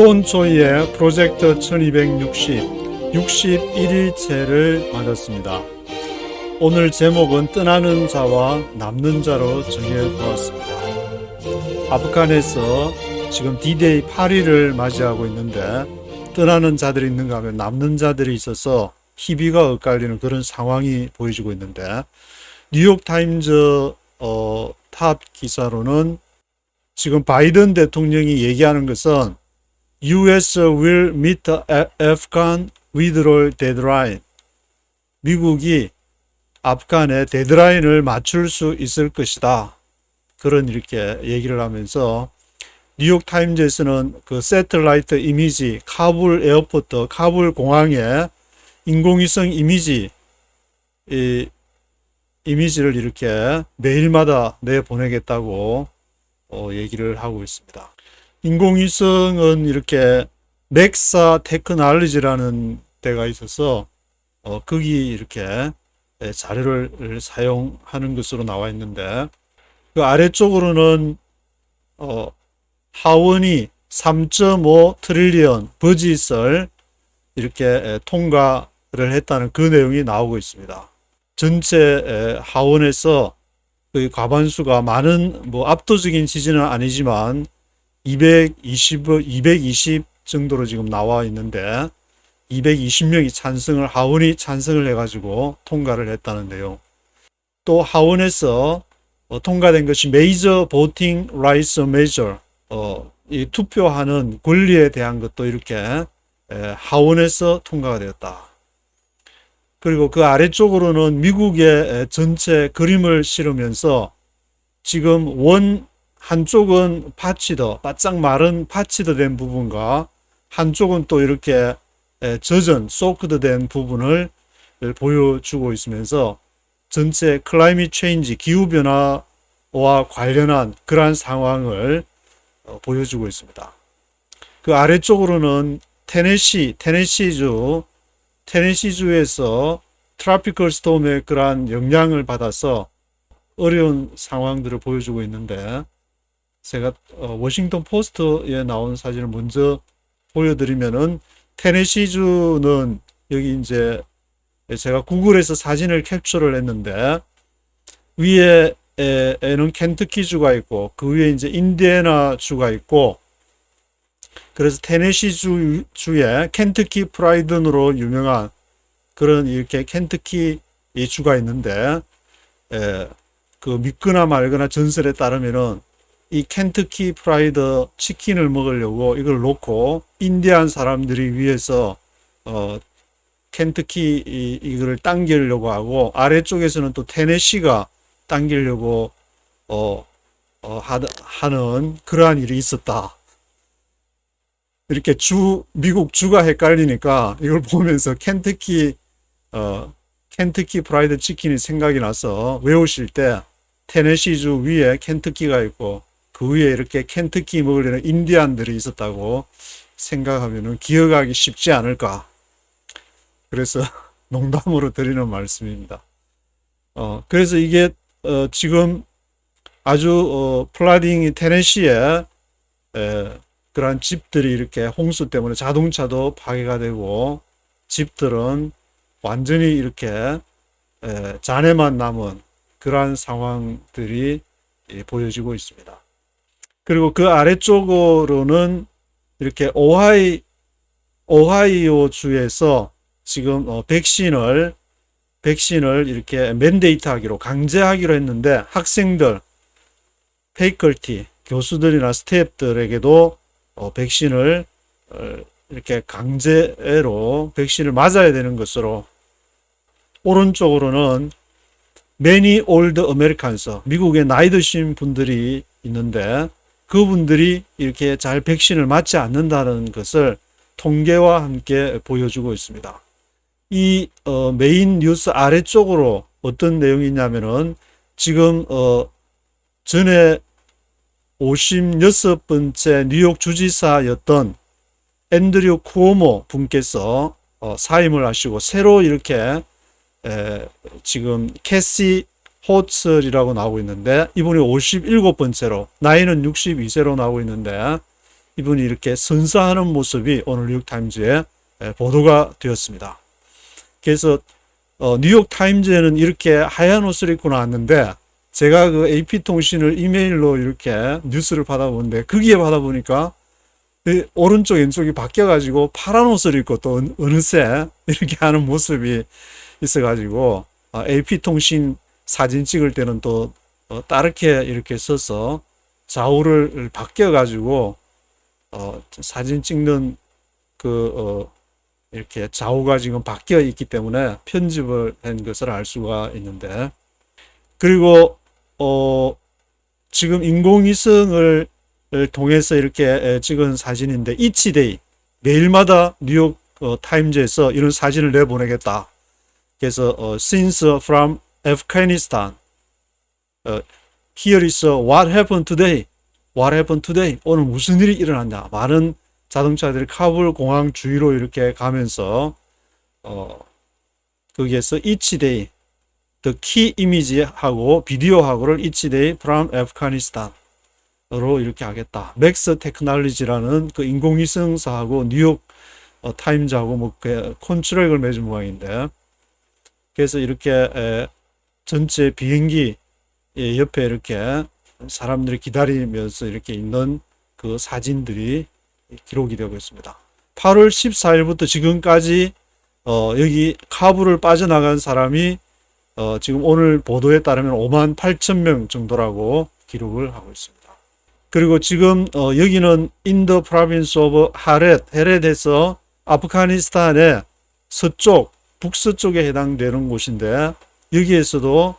돈 조이의 프로젝트 1260 61일째를 맞았습니다. 오늘 제목은 떠나는 자와 남는 자로 정해보았습니다. 아프간에서 지금 D-Day 8일을 맞이하고 있는데 떠나는 자들이 있는가 하면 남는 자들이 있어서 희비가 엇갈리는 그런 상황이 보여지고 있는데 뉴욕타임즈 어, 탑 기사로는 지금 바이든 대통령이 얘기하는 것은 US will meet the Afghan withdrawal deadline. 미국이 아프간의 데드라인을 맞출 수 있을 것이다. 그런 이렇게 얘기를 하면서 뉴욕 타임즈에서는 그 세틀라이트 이미지 카불 에어포트 카불 공항의 인공위성 이미지 이 이미지를 이렇게 매일마다 내 보내겠다고 어, 얘기를 하고 있습니다. 인공위성은 이렇게 넥사 테크놀로지라는 데가 있어서 어, 거기 이렇게 예, 자료를 사용하는 것으로 나와 있는데 그 아래쪽으로는 어, 하원이 3.5 트릴리언 버짓을 이렇게 에, 통과를 했다는 그 내용이 나오고 있습니다. 전체 에, 하원에서 그 과반수가 많은 뭐 압도적인 지지는 아니지만 220, 220 정도로 지금 나와 있는데 220명이 찬성을 하원이 찬성을 해가지고 통과를 했다는 내용. 또 하원에서 어, 통과된 것이 메이저 보팅 라이스 메이저 어, 이 투표하는 권리에 대한 것도 이렇게 에, 하원에서 통과가 되었다. 그리고 그 아래쪽으로는 미국의 에, 전체 그림을 실으면서 지금 원 한쪽은 파치더 바짝 마른 파치더 된 부분과 한쪽은 또 이렇게 에, 젖은 소크드 된 부분을 보여주고 있으면서 전체 클라이밋 체인지 기후 변화와 관련한 그러한 상황을 어, 보여주고 있습니다. 그 아래쪽으로는 테네시 테네시주 테네시주에서 트라피컬 스톰의 그러한 영향을 받아서 어려운 상황들을 보여주고 있는데 제가 어, 워싱턴 포스트에 나온 사진을 먼저 보여드리면은 테네시주는 여기 이제 제가 구글에서 사진을 캡처를 했는데 위에에는 켄터키주가 있고 그 위에 이제 인디애나 주가 있고 그래서 테네시주 주에 켄터키 프라이든으로 유명한 그런 이렇게 켄터키 이 주가 있는데 에, 그 믿거나 말거나 전설에 따르면은 이 켄터키 프라이드 치킨을 먹으려고 이걸 놓고 인디안 사람들이 위해서 어 켄터키 이, 이거를 당기려고 하고 아래쪽에서는 또 테네시가 당기려고 어, 어 하, 하는 그러한 일이 있었다. 이렇게 주 미국 주가 헷갈리니까 이걸 보면서 켄터키 어 켄터키 프라이드 치킨이 생각이 나서 외우실 때 테네시주 위에 켄터키가 있고 그 위에 이렇게 켄터키 먹으려는 인디안들이 있었다고 생각하면 기억하기 쉽지 않을까. 그래서 농담으로 드리는 말씀입니다. 어, 그래서 이게 어, 지금 아주 어, 플라딩이 테네시에 에, 그러한 집들이 이렇게 홍수 때문에 자동차도 파괴가 되고 집들은 완전히 이렇게 에, 잔해만 남은 그러한 상황들이 예, 보여지고 있습니다. 그리고 그 아래쪽으로는 이렇게 오하이 오하이오 주에서 지금 어, 백신을 백신을 이렇게 맨데이트하기로 강제하기로 했는데 학생들, 페이컬티, 교수들이나 스태프들에게도 어, 백신을 어, 이렇게 강제로 백신을 맞아야 되는 것으로 오른쪽으로는 many old Americans 미국의 나이 드신 분들이 있는데 그분들이 이렇게 잘 백신을 맞지 않는다는 것을 통계와 함께 보여주고 있습니다. 이 어, 메인 뉴스 아래쪽으로 어떤 내용이냐면은 지금 어, 전에 56번째 뉴욕 주지사였던 앤드류 쿠오모 분께서 어, 사임을 하시고 새로 이렇게 에, 지금 캐시 호츠이라고 나오고 있는데 이분이 57번째로 나이는 62세로 나오고 있는데 이분이 이렇게 선사하는 모습이 오늘 뉴욕타임즈에 에, 보도가 되었습니다. 그래서 어, 뉴욕타임즈에는 이렇게 하얀 옷을 입고 나왔는데 제가 그 AP통신을 이메일로 이렇게 뉴스를 받아보는데 거기에 받아보니까 이 오른쪽 왼쪽이 바뀌어가지고 파란 옷을 입고 또 어느- 어느새 이렇게 하는 모습이 있어가지고 아, AP통신 사진 찍을 때는 또 어, 따르게 이렇게 써서 좌우를 바뀌어 가지고 어, 사진 찍는 그 어, 이렇게 좌우가 지금 바뀌어 있기 때문에 편집을 한 것을 알 수가 있는데 그리고 어, 지금 인공위성을 통해서 이렇게 에, 찍은 사진인데 이치데이 매일마다 뉴욕 어, 타임즈에서 이런 사진을 내보내겠다. 그래서 어, since from Afghanistan 어, here is what happened today. What happened today? 오늘 무슨 일이 일어났냐? 많은 자동차들이 카불 공항 주위로 이렇게 가면서 어, 거기에서 each day the key image하고 비디오하고를 each day from Afghanistan으로 이렇게 하겠다. 맥스 테크놀로지라는 그 인공위성사하고 뉴욕 어, 타임즈하고 뭐그 콘트랙을 맺은 모양인데 그래서 이렇게 에, 전체 비행기 예, 옆에 이렇게 사람들이 기다리면서 이렇게 있는 그 사진들이 기록이 되고 있습니다. 8월 14일부터 지금까지 어, 여기 카불을 빠져나간 사람이 어, 지금 오늘 보도에 따르면 5만 8천 명 정도라고 기록을 하고 있습니다. 그리고 지금 어, 여기는 인더 프라빈스 오브 하렛, 헤렛에서 아프가니스탄의 서쪽, 북서쪽에 해당되는 곳인데 여기에서도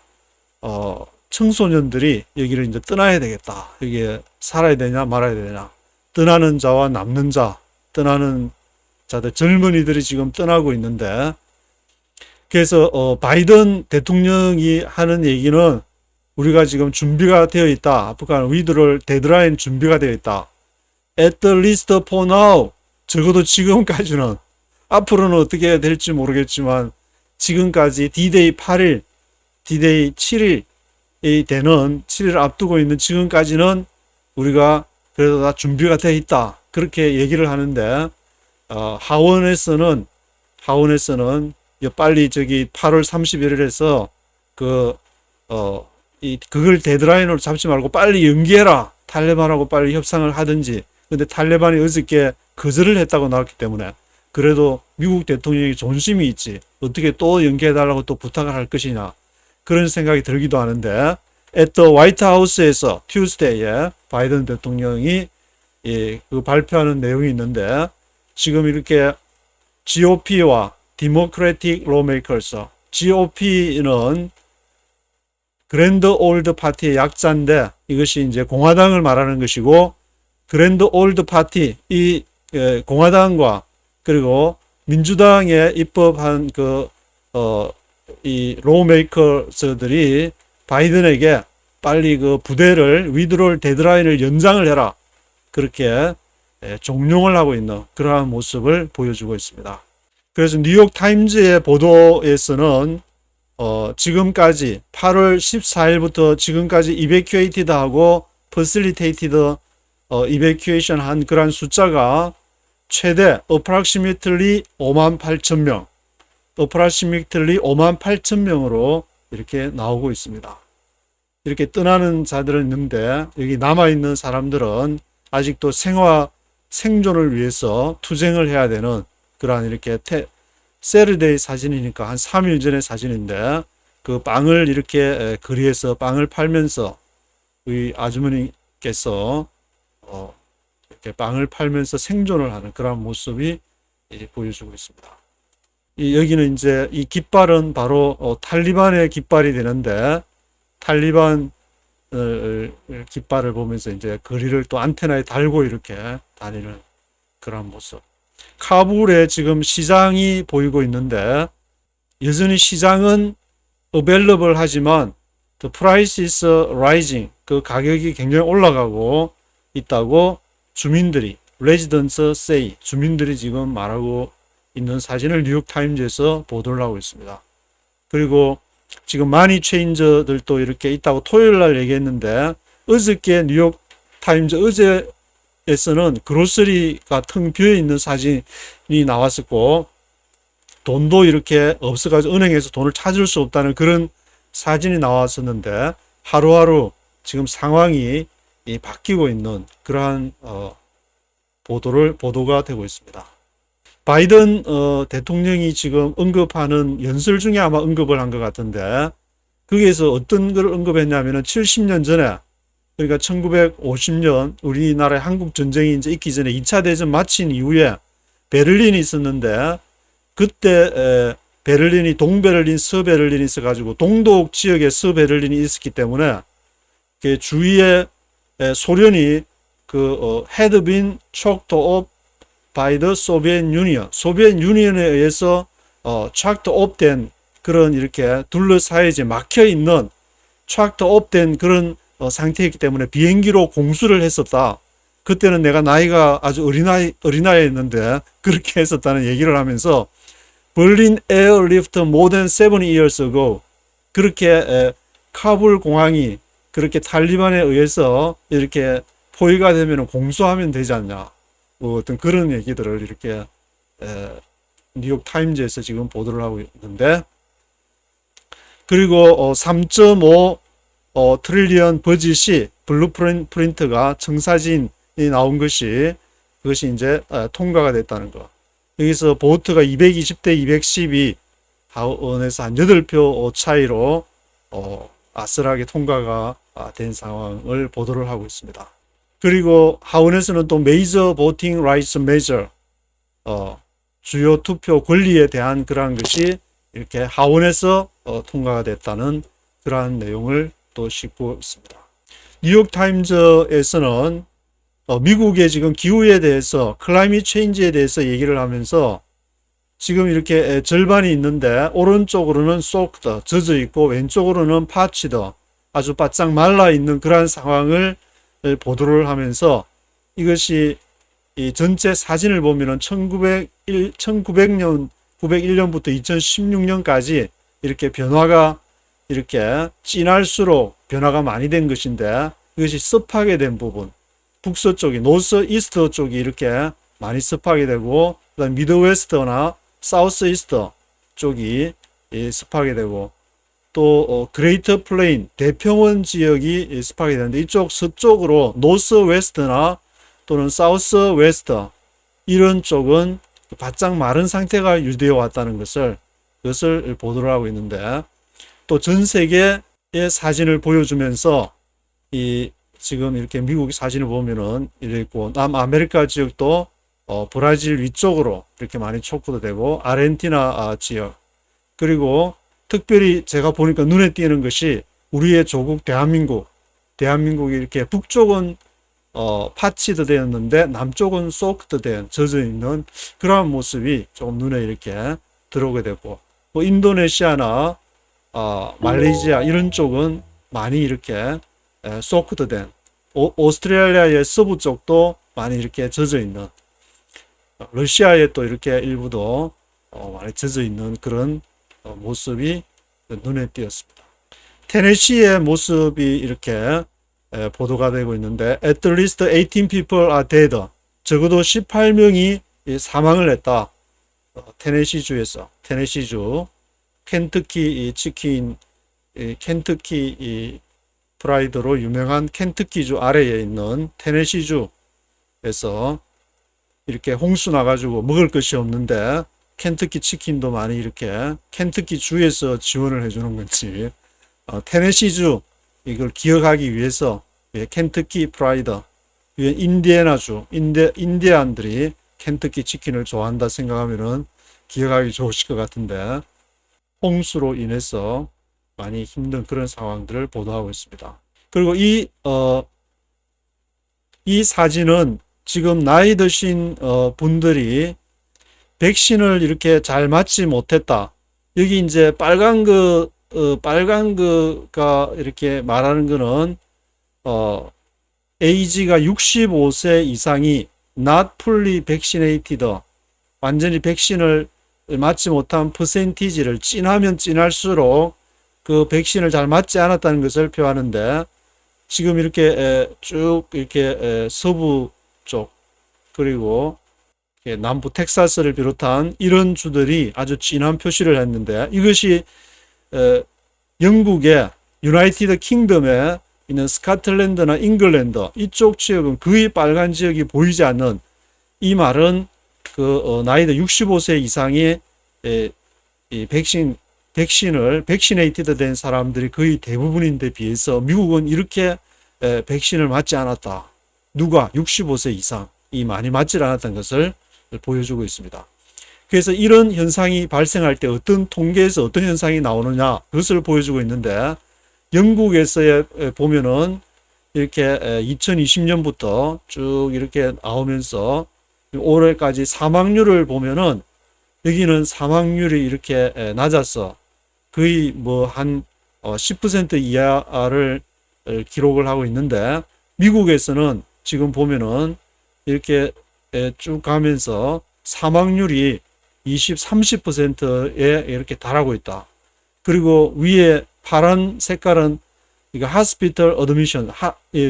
어, 청소년들이 여기를 이제 떠나야 되겠다. 여기에 살아야 되냐 말아야 되냐. 떠나는 자와 남는 자, 떠나는 자들 젊은이들이 지금 떠나고 있는데 그래서 어, 바이든 대통령이 하는 얘기는 우리가 지금 준비가 되어 있다. 아프간 위드롤 데드라인 준비가 되어 있다. At the least for now. 적어도 지금까지는 앞으로는 어떻게 될지 모르겠지만 지금까지 D-Day 8일, D-Day 7일이 되는 7일 앞두고 있는 지금까지는 우리가 그래도 다 준비가 되어 있다. 그렇게 얘기를 하는데 어, 하원에서는 하원에서는 이 빨리 저기 8월 31일에서 그 어, 이 그걸 데드라인으로 잡지 말고 빨리 연기해라. 탈레반하고 빨리 협상을 하든지. 근데 탈레반이 어저께 거절을 했다고 나왔기 때문에 그래도 미국 대통령이 존심이 있지. 어떻게 또 연기해달라고 또 부탁을 할 것이냐. 그런 생각이 들기도 하는데 at White House에서 Tuesday에 바이든 대통령이 예, 그 발표하는 내용이 있는데 지금 이렇게 GOP와 Democratic Lawmakers, GOP는 그랜드 올드 파티의 약자인데 이것이 이제 공화당을 말하는 것이고 그랜드 올드 파티 이 예, 공화당과 그리고 민주당에 입법한 그 어 이 로메이커스들이 바이든에게 빨리 그 부대를 위드롤 데드라인을 연장을 해라 그렇게 예, 종용을 하고 있는 그러한 모습을 보여주고 있습니다. 그래서 뉴욕 타임즈의 보도에서는 어, 지금까지 8월 14일부터 지금까지 evacuated 하고 facilitated 어, evacuation 한 그런 숫자가 최대 approximately 5만 8천 명, approximately 5만 8천 명으로 이렇게 나오고 있습니다. 이렇게 떠나는 자들은 있는데 여기 남아 있는 사람들은 아직도 생화 생존을 위해서 투쟁을 해야 되는 그러한 이렇게 테, 세르데이 사진이니까 한 3일 전의 사진인데 그 빵을 이렇게 에, 거리에서 빵을 팔면서 이 아주머니께서 어, 이렇게 빵을 팔면서 생존을 하는 그런 모습이 이, 보여주고 있습니다. 이, 여기는 이제 이 깃발은 바로 어, 탈리반의 깃발이 되는데 탈리반 어, 깃발을 보면서 이제 거리를 또 안테나에 달고 이렇게 다니는 그런 모습. 카불에 지금 시장이 보이고 있는데 여전히 시장은 available 하지만 the price is rising 그 가격이 굉장히 올라가고 있다고 주민들이 residents say 주민들이 지금 말하고 있는 사진을 뉴욕 타임즈에서 보도를 하고 있습니다. 그리고 지금 마니 체인저들도 이렇게 있다고 토요일 날 얘기했는데 어저께 뉴욕 타임즈 어제 에서는 그로서리가 텅 비어 있는 사진이 나왔었고 돈도 이렇게 없어가지고 은행에서 돈을 찾을 수 없다는 그런 사진이 나왔었는데 하루하루 지금 상황이 이 바뀌고 있는 그러한 어, 보도를 보도가 되고 있습니다. 바이든 어, 대통령이 지금 언급하는 연설 중에 아마 언급을 한 것 같은데 거기에서 어떤 걸 언급했냐면은 70년 전에 그러니까 1950년 우리나라의 한국 전쟁이 이제 있기 전에 2차 대전 마친 이후에 베를린이 있었는데 그때 에, 베를린이 동베를린, 서베를린이 있어가지고 동독 지역에 서베를린이 있었기 때문에 그 주위에 에, 소련이 그 어, had been choked off by the Soviet Union, 소비엣 유니언에 의해서 어, choked off 된 그런 이렇게 둘러싸이지 막혀 있는 choked off 된 그런 어, 상태였기 때문에 비행기로 공수를 했었다. 그때는 내가 나이가 아주 어린아이, 어린아이였는데 그렇게 했었다는 얘기를 하면서 Berlin airlift more than seven years ago 그렇게 에, 카불 공항이 그렇게 탈리반에 의해서 이렇게 포위가 되면 공수하면 되지 않냐. 뭐 어떤 그런 얘기들을 이렇게 에, 뉴욕 타임즈에서 지금 보도를 하고 있는데 그리고 어, 3.5 어, 트릴리언 버짓이 블루프린트가 청사진이 나온 것이 그것이 이제 어, 통과가 됐다는 거. 여기서 보트가 220대 212 하원에서 한 8표 차이로 어, 아슬하게 통과가 아, 된 상황을 보도를 하고 있습니다. 그리고 하원에서는 또 메이저 보팅 라이츠 메저 어, 주요 투표 권리에 대한 그러한 것이 이렇게 하원에서 어, 통과가 됐다는 그러한 내용을 또 싣고 있습니다. 뉴욕 타임즈에서는 어, 미국의 지금 기후에 대해서 클라이밋 체인지에 대해서 얘기를 하면서 지금 이렇게 절반이 있는데 오른쪽으로는 소크드 젖어 있고 왼쪽으로는 파치드 아주 바짝 말라 있는 그러한 상황을 보도를 하면서 이것이 이 전체 사진을 보면은 1901, 1900년 901년부터 2016년까지 이렇게 변화가 이렇게 진할수록 변화가 많이 된 것인데 이것이 습하게 된 부분 북서쪽이 노스 이스트 쪽이 이렇게 많이 습하게 되고 그 다음 미드 웨스트나 사우스 이스트 쪽이 습하게 되고 또 어, 그레이터 플레인 대평원 지역이 습하게 되는데 이쪽 서쪽으로 노스 웨스트나 또는 사우스 웨스트 이런 쪽은 바짝 마른 상태가 유지되어 왔다는 것을 그것을 보도를 하고 있는데 또 전 세계의 사진을 보여주면서 이 지금 이렇게 미국 사진을 보면은 있고 남아메리카 지역도 어, 브라질 위쪽으로 이렇게 많이 촉구도 되고 아르헨티나 아, 지역 그리고 특별히 제가 보니까 눈에 띄는 것이 우리의 조국 대한민국 대한민국이 이렇게 북쪽은 어, 파치드 되었는데 남쪽은 소크드 된 젖어 있는 그러한 모습이 조금 눈에 이렇게 들어오게 되고 뭐 인도네시아나 어, 말레이시아 이런 쪽은 많이 이렇게 에, 소크드 된 오, 오스트레일리아의 서부 쪽도 많이 이렇게 젖어 있는 러시아에 또 이렇게 일부도 어, 많이 젖어 있는 그런 어, 모습이 눈에 띄었습니다. 테네시의 모습이 이렇게 에, 보도가 되고 있는데 at least 18 people are dead. 적어도 18명이 사망을 했다. 어, 테네시주에서 테네시주 켄터키 치킨 켄터키 프라이드로 유명한 켄터키주 아래에 있는 테네시주에서 이렇게 홍수 나가지고 먹을 것이 없는데 켄터키 치킨도 많이 이렇게 켄터키 주에서 지원을 해주는 건지 어, 테네시주 이걸 기억하기 위해서 예, 켄터키 프라이더 인디애나주 인디, 인디안들이 켄터키 치킨을 좋아한다 생각하면은 기억하기 좋으실 것 같은데 홍수로 인해서 많이 힘든 그런 상황들을 보도하고 있습니다. 그리고 이, 어, 이 사진은 지금 나이 드신 어, 분들이 백신을 이렇게 잘 맞지 못했다. 여기 이제 빨간 그, 어, 빨간 그가 이렇게 말하는 거는, 어, AG가 65세 이상이 not fully vaccinated, 완전히 백신을 맞지 못한 퍼센티지를 찐하면 찐할수록 그 백신을 잘 맞지 않았다는 것을 표하는데 지금 이렇게 쭉 이렇게 서부 쪽 그리고 예, 남부 텍사스를 비롯한 이런 주들이 아주 진한 표시를 했는데 이것이 어, 영국의 유나이티드 킹덤에 있는 스카틀랜드나 잉글랜드 이쪽 지역은 거의 빨간 지역이 보이지 않는 이 말은 그 어, 나이도 65세 이상의 에, 이 백신 백신을 백시네이티드 된 사람들이 거의 대부분인데 비해서 미국은 이렇게 에, 백신을 맞지 않았다. 누가 65세 이상이 많이 맞지 않았다는 것을 보여주고 있습니다. 그래서 이런 현상이 발생할 때 어떤 통계에서 어떤 현상이 나오느냐 그것을 보여주고 있는데 영국에서의 보면은 이렇게 2020년부터 쭉 이렇게 나오면서 올해까지 사망률을 보면은 여기는 사망률이 이렇게 낮아서 거의 뭐 한 10% 이하를 기록을 하고 있는데 미국에서는 지금 보면은 이렇게 쭉 가면서 사망률이 20, 30%에 이렇게 달하고 있다. 그리고 위에 파란 색깔은 이거 하스피털 어드미션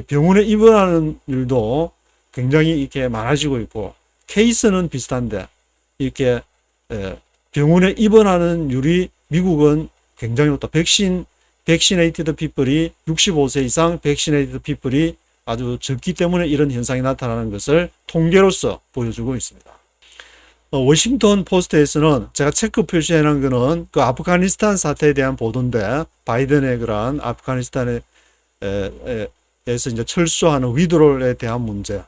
병원에 입원하는 일도 굉장히 이렇게 많아지고 있고 케이스는 비슷한데 이렇게 병원에 입원하는 율이 미국은 굉장히 높다. 백신 백시네이티드 피플이 65세 이상 백시네이티드 피플이 아주 적기 때문에 이런 현상이 나타나는 것을 통계로서 보여주고 있습니다. 어, 워싱턴 포스트에서는 제가 체크 표시해 놓은 거는 그 아프가니스탄 사태에 대한 보도인데 바이든의 그러한 아프가니스탄에 에서 이제 철수하는 위드롤에 대한 문제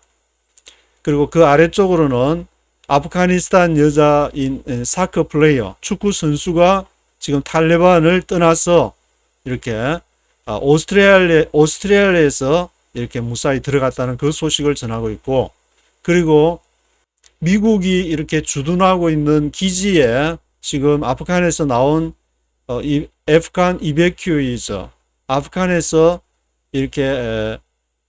그리고 그 아래쪽으로는 아프가니스탄 여자인 사커 플레이어 축구 선수가 지금 탈레반을 떠나서 이렇게 아, 오스트레일리아 오스트레일리아에서 이렇게 무사히 들어갔다는 그 소식을 전하고 있고 그리고 미국이 이렇게 주둔하고 있는 기지에 지금 아프간에서 나온 어, 이 아프간 이베큐이죠. 아프간에서 이렇게 에,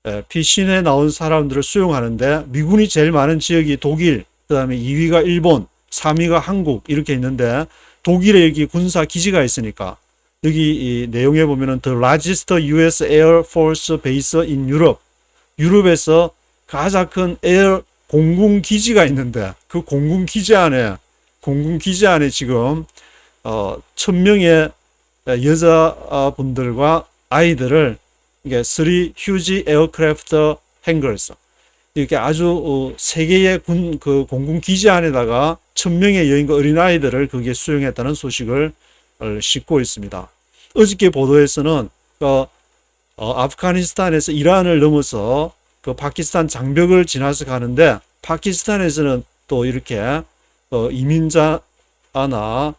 에, 피신에 나온 사람들을 수용하는데 미군이 제일 많은 지역이 독일, 그다음에 2위가 일본, 3위가 한국 이렇게 있는데 독일에 여기 군사 기지가 있으니까 여기 이 내용에 보면은 The largest U.S. Air Force base in Europe. 유럽에서 가장 큰 에어 공군 기지가 있는데 그 공군 기지 안에 공군 기지 안에 지금 어, 천 명의 여자분들과 아이들을 이게 쓰리 휴지 에어크래프트 행거에서 이렇게 아주 어, 세 개의 군 그 공군 기지 안에다가 천 명의 여인과 어린 아이들을 거기에 수용했다는 소식을 어, 싣고 있습니다. 어저께 보도에서는 그 어, 아프가니스탄에서 이란을 넘어서 그 파키스탄 장벽을 지나서 가는데 파키스탄에서는 또 이렇게 어, 이민자나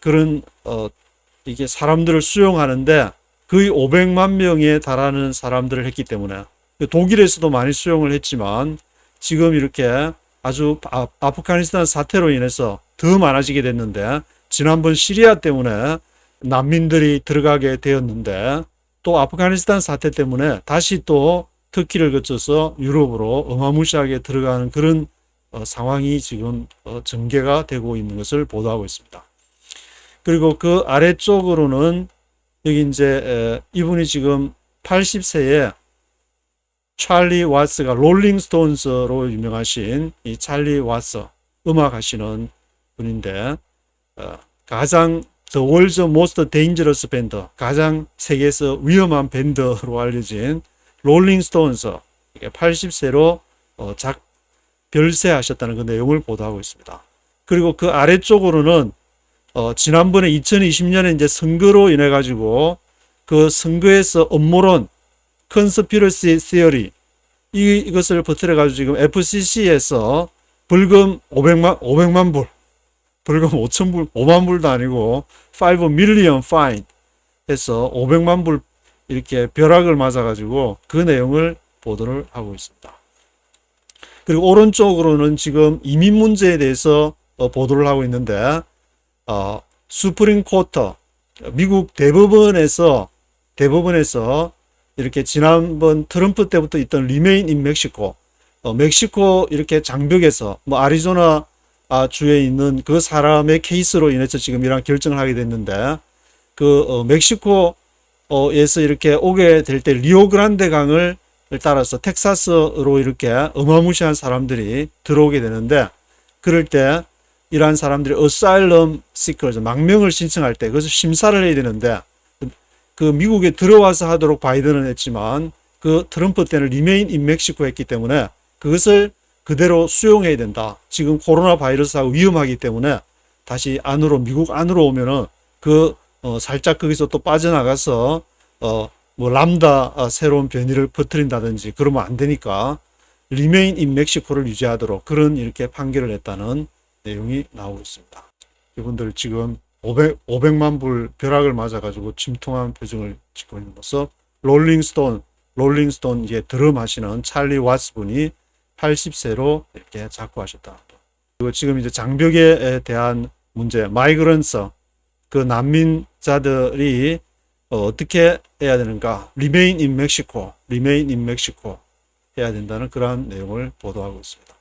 그런 어, 이게 사람들을 수용하는데 거의 500만 명에 달하는 사람들을 했기 때문에 독일에서도 많이 수용을 했지만 지금 이렇게 아주 아, 아프가니스탄 사태로 인해서 더 많아지게 됐는데 지난번 시리아 때문에 난민들이 들어가게 되었는데 또 아프가니스탄 사태 때문에 다시 또 터키를 거쳐서 유럽으로 어마무시하게 들어가는 그런 어, 상황이 지금 어, 전개가 되고 있는 것을 보도하고 있습니다. 그리고 그 아래쪽으로는 여기 이제 에, 이분이 지금 80세에 찰리 와스가 롤링스톤스로 유명하신 이 찰리 와스 음악 하시는 분인데 어, 가장 The World's Most Dangerous Band 가장 세계에서 위험한 밴드로 알려진 롤링스톤스 80세로 어, 작 별세하셨다는 그 내용을 보도하고 있습니다. 그리고 그 아래쪽으로는 어, 지난번에 2020년에 이제 선거로 인해 가지고 그 선거에서 업무론 컨스피러시 시어리 이 이것을 버텨려 가지고 지금 FCC에서 벌금 500만 500만 불 벌금 5천 불 5만 불도 아니고 5 million fine 해서 500만 불 이렇게 벼락을 맞아가지고 그 내용을 보도를 하고 있습니다. 그리고 오른쪽으로는 지금 이민 문제에 대해서 어, 보도를 하고 있는데 어, 수프림 코터 미국 대법원에서 대법원에서 이렇게 지난번 트럼프 때부터 있던 리메인 인 멕시코 어, 멕시코 이렇게 장벽에서 뭐 아리조나 아, 주에 있는 그 사람의 케이스로 인해서 지금 이런 결정을 하게 됐는데 그 어, 멕시코 어에서 이렇게 오게 될 때 리오그란데 강을 따라서 텍사스로 이렇게 어마무시한 사람들이 들어오게 되는데 그럴 때 이러한 사람들이 어사일럼 시커즈 망명을 신청할 때 그것을 심사를 해야 되는데 그 미국에 들어와서 하도록 바이든은 했지만 그 트럼프 때는 리메인 인 멕시코 했기 때문에 그것을 그대로 수용해야 된다. 지금 코로나 바이러스하고 위험하기 때문에 다시 안으로 미국 안으로 오면은 그 어, 살짝 거기서 또 빠져나가서 어, 뭐 람다 아, 새로운 변이를 퍼뜨린다든지 그러면 안 되니까 리메인 인 멕시코를 유지하도록 그런 이렇게 판결을 했다는 내용이 나오고 있습니다. 이분들 지금 500, 500만 불 벼락을 맞아가지고 침통한 표정을 짓고 있는 모습. 롤링스톤, 롤링스톤 이제 드럼 하시는 찰리 왓스 분이 80세로 이렇게 작고하셨다. 그리고 지금 이제 장벽에 대한 문제, 마이그런서, 그 난민자들이 어, 떻게 해야 되는가? 리메인 인 멕시코, 리메인 인 멕시코 해야 된다는 그러한 내용을 보도하고 있습니다.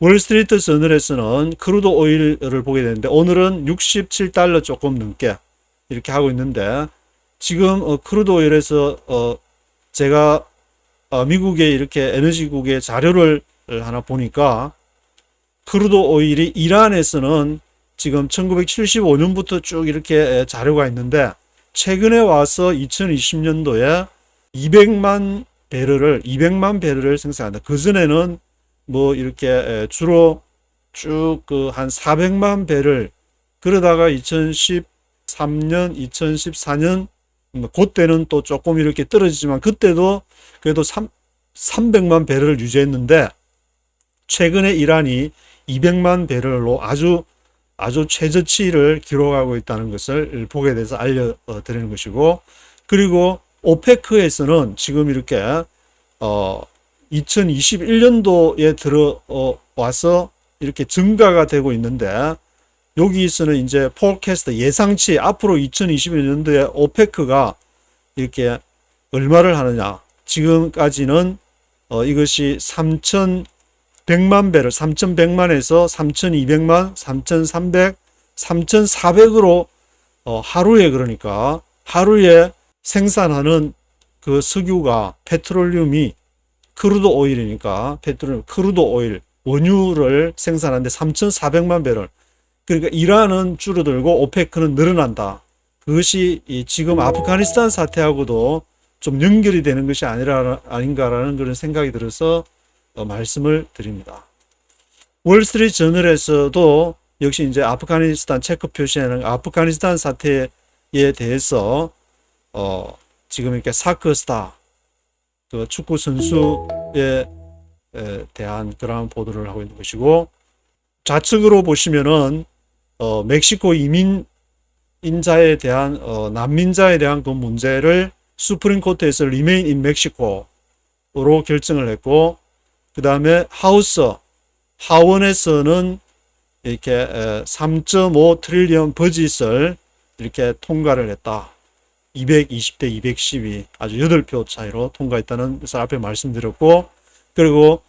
월스트리트 저널에서는 크루드 오일을 보게 되는데 오늘은 67달러 조금 넘게 이렇게 하고 있는데 지금 어, 크루드 오일에서 어, 제가 어, 미국의 이렇게 에너지국의 자료를 하나 보니까 크루드 오일이 이란에서는 지금 1975년부터 쭉 이렇게 자료가 있는데 최근에 와서 2020년도에 200만 배럴을 200만 배럴을 생산한다. 그 전에는 뭐 이렇게 주로 쭉 그 한 400만 배를 그러다가 2013년, 2014년 뭐 그때는 또 조금 이렇게 떨어지지만 그때도 그래도 3, 300만 배를 유지했는데 최근에 이란이 200만 배럴로 아주 아주 최저치를 기록하고 있다는 것을 보게 돼서 알려드리는 것이고 그리고 오페크에서는 지금 이렇게 어 2021년도에 들어와서 이렇게 증가가 되고 있는데 여기서는 이제 폴캐스트 예상치 앞으로 2021년도에 오페크가 이렇게 얼마를 하느냐 지금까지는 어 이것이 3,100만 배를 3,100만에서 3,200만, 3,300, 3,400으로 어 하루에 그러니까 하루에 생산하는 그 석유가 페트롤륨이 크루드 오일이니까 페트롤 크루드 오일 원유를 생산하는데 3,400만 배럴. 그러니까 이란은 줄어들고 오페크는 늘어난다. 그것이 지금 아프가니스탄 사태하고도 좀 연결이 되는 것이 아니라 아닌가라는 그런 생각이 들어서 어, 말씀을 드립니다. 월스트리트 저널에서도 역시 이제 아프가니스탄 체크 표시에는 아프가니스탄 사태에 대해서 어 지금 이렇게 사크스타 그 축구 선수에 대한 그러한 보도를 하고 있는 것이고 좌측으로 보시면은 어, 멕시코 이민 인자에 대한 어, 난민자에 대한 그 문제를 수프림 코트에서 리메인 인 멕시코로 결정을 했고 그 다음에 하우스 하원에서는 이렇게 3.5 트릴리언 버짓을 이렇게 통과를 했다. 220대 212 아주 8표 차이로 통과했다는 것을 앞에 말씀드렸고 그리고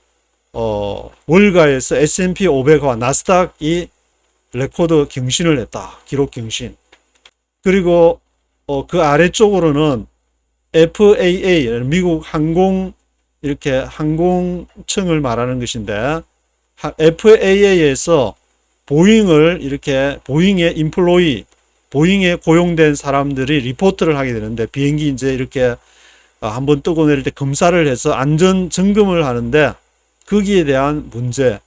어, 월가에서 S&P 500과 나스닥이 레코드 경신을 했다. 기록 경신. 그리고 어, 그 아래쪽으로는 FAA 미국 항공 이렇게 항공청을 말하는 것인데 FAA에서 보잉을 이렇게 보잉의 인플로이 보잉에 고용된 사람들이 리포트를 하게 되는데 비행기 이제 이렇게 어, 한번 뜨고 내릴 때 검사를 해서 안전 점검을 하는데 거기에 대한 문제에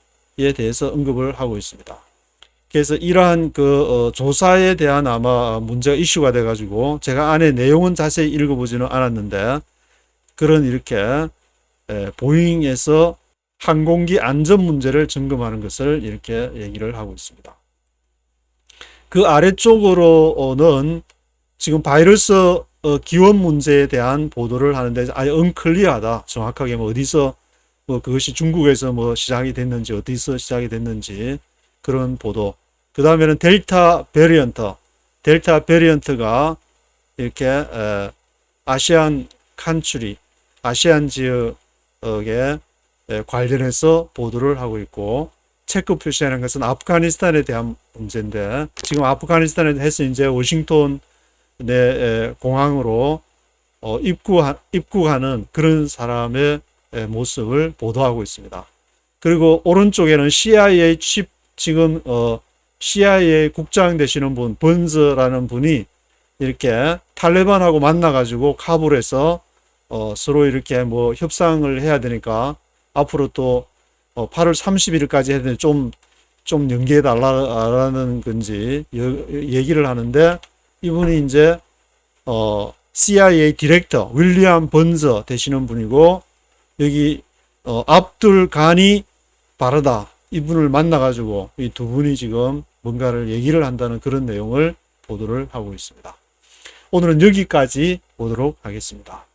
대해서 언급을 하고 있습니다. 그래서 이러한 그 어, 조사에 대한 아마 문제가 이슈가 돼 가지고 제가 안에 내용은 자세히 읽어보지는 않았는데 그런 이렇게 보잉에서 항공기 안전 문제를 점검하는 것을 이렇게 얘기를 하고 있습니다. 그 아래쪽으로는 지금 바이러스 어, 기원 문제에 대한 보도를 하는데 아예 은클리어하다. 정확하게 뭐 어디서 뭐 그것이 중국에서 뭐 시작이 됐는지 어디서 시작이 됐는지 그런 보도. 그 다음에는 델타 베리언트. 델타 베리언트가 이렇게 아시안 칸츄리, 아시안 지역에 관련해서 보도를 하고 있고 체크 표시하는 것은 아프가니스탄에 대한 문제인데 지금 아프가니스탄에 해서 이제 워싱턴 내 공항으로 어, 입국하, 입국하는 그런 사람의 에, 모습을 보도하고 있습니다. 그리고 오른쪽에는 CIA 칩 지금 어, CIA 국장 되시는 분 번즈라는 분이 이렇게 탈레반하고 만나가지고 카불에서 어, 서로 이렇게 뭐 협상을 해야 되니까 앞으로 또 어, 8월 31일까지 해야 되는데 좀, 좀 연기해 달라는 건지 여- 얘기를 하는데 이분이 이제 어, CIA 디렉터 윌리엄 번저 되시는 분이고 여기 어, 압둘 가니 바르다 이분을 만나가지고 이 두 분이 지금 뭔가를 얘기를 한다는 그런 내용을 보도를 하고 있습니다. 오늘은 여기까지 보도록 하겠습니다.